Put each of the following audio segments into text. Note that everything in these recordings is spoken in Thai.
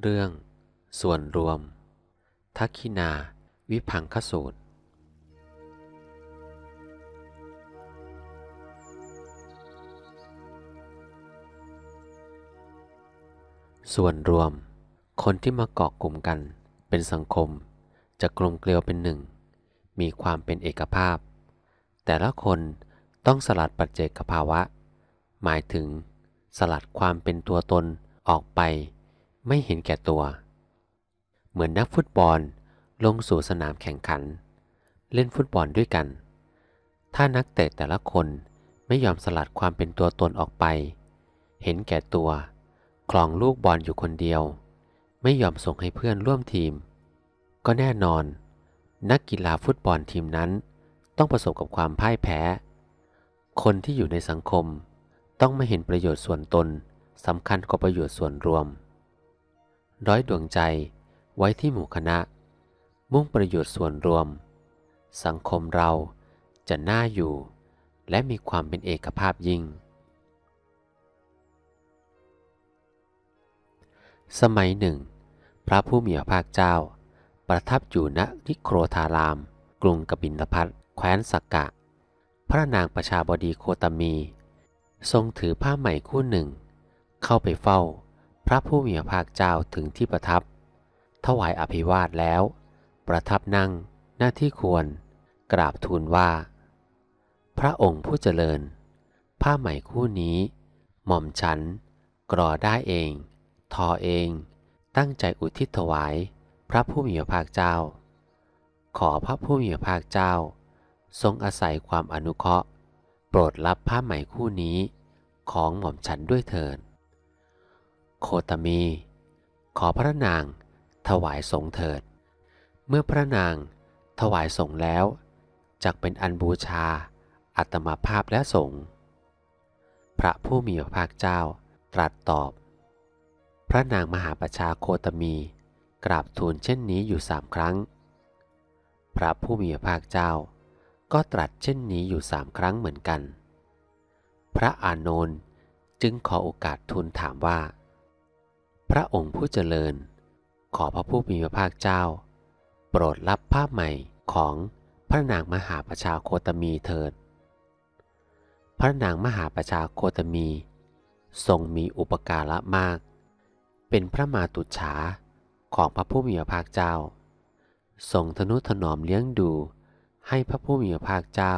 เรื่อง ส่วนรวม ทักขินา วิพังคสูตร ส่วนรวม คนที่มาเกาะกลุ่มกัน เป็นสังคม จะกลมเกลียวเป็นหนึ่ง มีความเป็นเอกภาพ แต่ละคนต้องสลัดปัจเจกภาวะ หมายถึง สลัดความเป็นตัวตนออกไป ไม่เห็นแก่ตัว เหมือนนักฟุตบอลลงสู่สนามแข่งขัน เล่นฟุตบอลด้วยกัน ถ้านักเตะแต่ละคนไม่ยอมสลัดความเป็นตัวตนออกไป เห็นแก่ตัว คลองลูกบอลอยู่คนเดียว ไม่ยอมส่งให้เพื่อนร่วมทีม ก็แน่นอน นักกีฬาฟุตบอลทีมนั้น ต้องประสบกับความพ่ายแพ้ คนที่อยู่ในสังคม ต้องไม่เห็นประโยชน์ส่วนตนสำคัญกว่าประโยชน์ส่วนรวม ร้อยดวงใจไว้ที่หมู่คณะ มุ่งประโยชน์ส่วนรวม สังคมเราจะน่าอยู่ และมีความเป็นเอกภาพยิ่ง สมัยหนึ่ง พระผู้มีพระภาคเจ้า ประทับอยู่ณนิโครธาราม กรุงกบินพัทแคว้นสักกะ พระนางประชาบดีโคตมี ทรงถือผ้าใหม่คู่หนึ่งเข้าไปเฝ้า พระผู้มีพระภาคเจ้าถึงที่ประทับ ถวายอภิวาทแล้ว ประทับนั่งหน้าที่ควร กราบทูลว่า พระองค์ผู้เจริญ ผ้าใหม่คู่นี้ หม่อมฉัน กรอได้เอง ทอเอง ตั้งใจอุทิศถวาย พระผู้มีพระภาคเจ้า ขอพระผู้มีพระภาคเจ้า ทรงอาศัยความอนุเคราะห์ โปรดรับผ้าใหม่คู่นี้ของหม่อมฉันด้วยเถิด โคตมี ขอพระนาง ถวายสงเถิด เมื่อพระนาง ถวายสงแล้วจักเป็นอันบูชา อัตมาภาพและสงพระผู้มีพระภาคเจ้าตรัสตอบ พระนางมหาประชาโคตมี กราบทูลเช่นนี้อยู่สามครั้ง พระผู้มีพระภาคเจ้า ก็ตรัสเช่นนี้อยู่สามครั้งเหมือนกัน พระอานนท์จึงขอโอกาสทูลถามว่า พระองค์ผู้เจริญ ขอพระผู้มีพระภาคเจ้า โปรดรับผ้าใหม่ของพระนางมหาประชาโคตมีเถิด พระนางมหาประชาโคตมี ทรงมีอุปการะมาก เป็นพระมาตุฉาของพระผู้มีพระภาคเจ้า ทรงทนุถนอมเลี้ยงดูให้พระผู้มีพระภาคเจ้า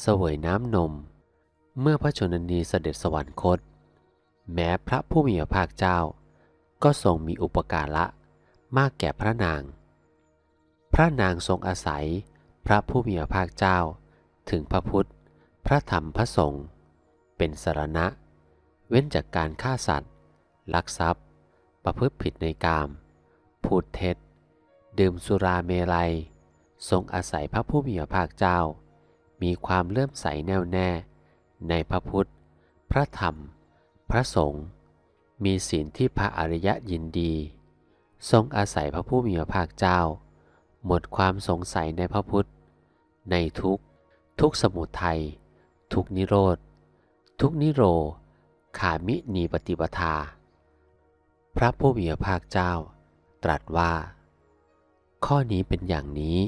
เสวยน้ำนม เมื่อพระชนนีเสด็จสวรรคต แม้พระผู้มีพระภาคเจ้า ก็ทรงมีอุปการะมากแก่พระนาง พระนางทรงอาศัยพระผู้มีพระภาคเจ้า ถึงพระพุทธ พระธรรมพระสงฆ์เป็นสรณะ เว้นจากการฆ่าสัตว์ ลักทรัพย์ ประพฤติผิดในกาม พูดเท็จ ดื่มสุราเมลัย ทรงอาศัยพระผู้มีพระภาคเจ้า มีความเลื่อมใสแน่วแน่ ในพระพุทธ พระธรรม พระสงฆ์ มีศีลที่พระอริยะยินดี ทรงอาศัยพระผู้มีพระภาคเจ้า หมดความสงสัยในพระพุทธ ในทุกทุกสมุทัย ทุกนิโรธ ทุกนิโร ขามินีปฏิปทา พระผู้มีพระภาคเจ้า ตรัสว่า ข้อนี้เป็นอย่างนี้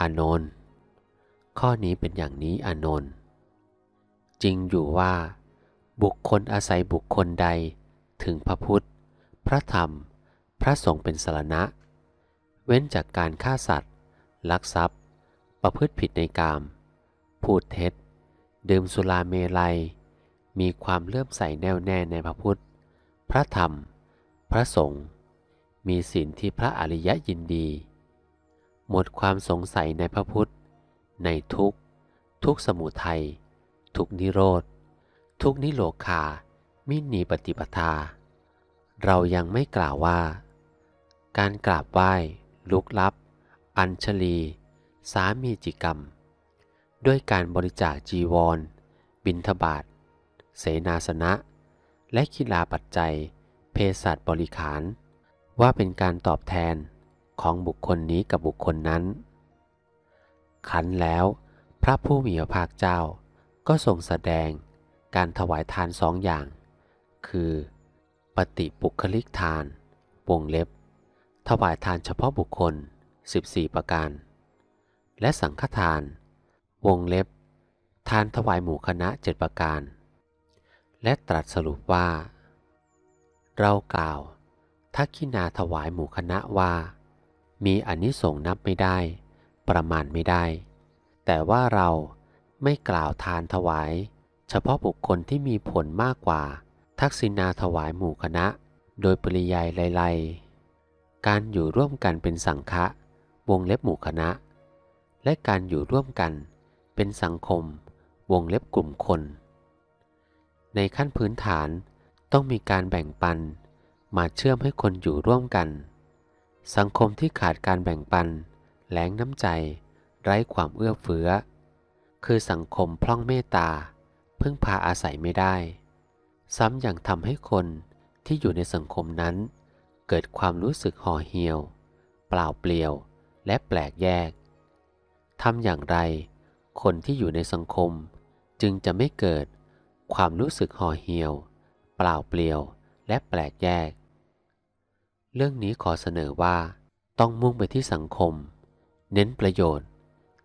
อานนท์ข้อนี้เป็นอย่างนี้อานนท์จริงอยู่ว่า บุคคลอาศัยบุคคลใด ถึงพระพุทธ พระธรรม พระสงฆ์เป็นสารณะ เว้นจากการฆ่าสัตว์ ลักทรัพย์ ประพฤติผิดในกาม พูดเท็จ ดื่มสุราเมลัย มีความเลื่อมใสแน่วแน่ในพระพุทธ พระธรรม พระสงฆ์มีศีลที่พระอริยะยินดี หมดความสงสัยในพระพุทธ ในทุกทุกสมุทัย ทุกนิโรธ ทุกนิโรคา มินีปฏิปทา เรายังไม่กล่าวว่า การกราบไหว้ ลุกลับ อัญชลี สามีจิกรรม ด้วยการบริจาคจีวร บิณฑบาตเสนาสนะ และกีฬาปัจจัยเภสัชบริขาร ว่าเป็นการตอบแทนของบุคคลนี้กับบุคคลนั้น ขันแล้วพระผู้มีพระภาคเจ้าก็ทรงแสดงการถวายทานสองอย่าง คือ ปฏิปุคลิกทาน วงเล็บ ถวายทานเฉพาะบุคคล 14 ประการ และสังฆทาน วงเล็บ ทานถวายหมู่คณะเจ็ดประการ และตรัสสรุปว่า เรากล่าวทักขินาถวายหมู่คณะว่า มีอนนิสงส์นับไม่ได้ ประมาณไม่ได้ แต่ว่าเราไม่กล่าวทานถวาย เฉพาะบุคคลที่มีผลมากกว่า ทักษิณาถวายหมู่คณะ โดยปริยายไลๆการอยู่ร่วมกันเป็นสังฆะวงเล็บหมู่คณะ และการอยู่ร่วมกันเป็นสังคม วงเล็บกลุ่มคน ในขั้นพื้นฐานต้องมีการแบ่งปัน มาเชื่อมให้คนอยู่ร่วมกัน สังคมที่ขาดการแบ่งปันแหลงน้ำใจ ไร้ความเอื้อเฟื้อ คือสังคมพร่องเมตตา พึ่งพาอาศัยไม่ได้ ซ้ำยังทำให้คนที่อยู่ในสังคมนั้น เกิดความรู้สึกห่อเหี่ยว เปล่าเปลี่ยว และแปลกแยกทำอย่างไร คนที่อยู่ในสังคม จึงจะไม่เกิดความรู้สึกห่อเหี่ยว เปล่าเปลี่ยว และแปลกแยก เรื่องนี้ขอเสนอว่า ต้องมุ่งไปที่สังคม เน้นประโยชน์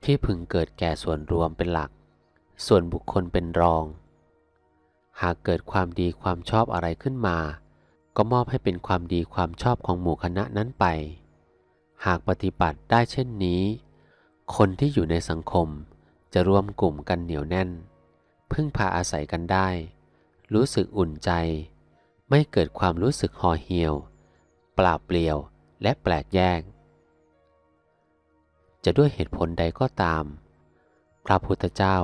ที่พึงเกิดแก่ส่วนรวมเป็นหลัก ส่วนบุคคลเป็นรอง หากเกิดความดีความชอบอะไรขึ้นมา ก็มอบให้เป็นความดีความชอบของหมู่คณะนั้นไป หากปฏิบัติได้เช่นนี้ คนที่อยู่ในสังคมจะรวมกลุ่มกันเหนียวแน่น พึ่งพาอาศัยกันได้ รู้สึกอุ่นใจ ไม่เกิดความรู้สึกห่อเหี่ยว ปล่าเปลี่ยวและแปลกแยก จะด้วยเหตุผลใดก็ตาม พระพุทธเจ้า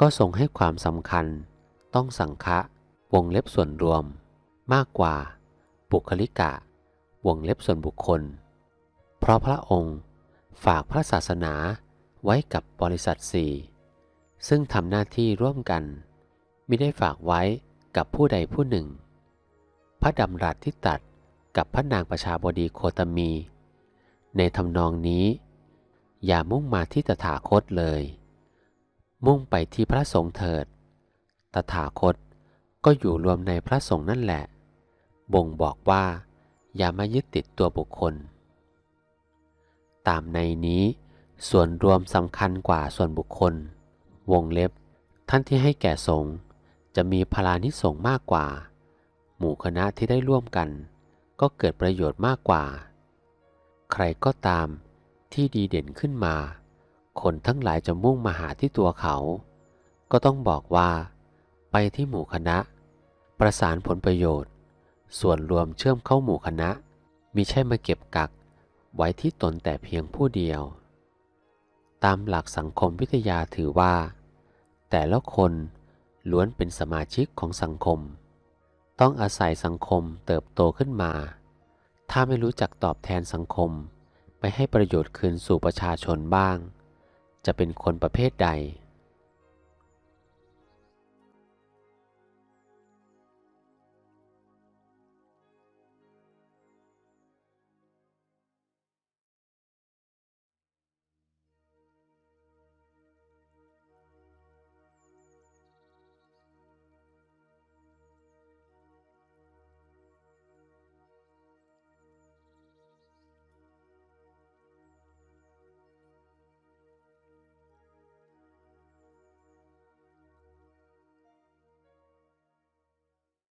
ก็ทรงให้ความสำคัญ ต้องสังฆะวงเล็บส่วนรวม มากกว่า บุคลิกะ วงเล็บส่วนบุคคล เพราะพระองค์ฝากพระศาสนาไว้กับบริษัทสี่ซึ่งทำหน้าที่ร่วมกันไม่ได้ฝากไว้กับผู้ใดผู้หนึ่ง พระดำรัสที่ตัดกับพระนางประชาบดีโคตมี ในทำนองนี้ อย่ามุ่งมาที่ตถาคตเลย มุ่งไปที่พระสงฆ์เถิด ตถาคตก็อยู่รวมในพระสงฆ์นั่นแหละ บ่งบอกว่า อย่ามายึดติดตัวบุคคล ตามในนี้ ส่วนรวมสำคัญกว่าส่วนบุคคล วงเล็บ ท่านที่ให้แก่สงฆ์จะมีพลานิสงฆ์มากกว่า หมู่คณะที่ได้ร่วมกัน ก็เกิดประโยชน์มากกว่า ใครก็ตามที่ดีเด่นขึ้นมา คนทั้งหลายจะมุ่งมาหาที่ตัวเขา ก็ต้องบอกว่า ไปที่หมู่คณะ ประสานผลประโยชน์ ส่วนรวมเชื่อมเข้าหมู่คณะ มิใช่มาเก็บกัก ไว้ที่ตนแต่เพียงผู้เดียว ตามหลักสังคมวิทยาถือว่า แต่ละคนล้วนเป็นสมาชิกของสังคม ต้องอาศัยสังคมเติบโตขึ้นมา ถ้าไม่รู้จักตอบแทนสังคม ไปให้ประโยชน์คืนสู่ประชาชนบ้าง จะเป็นคนประเภทใด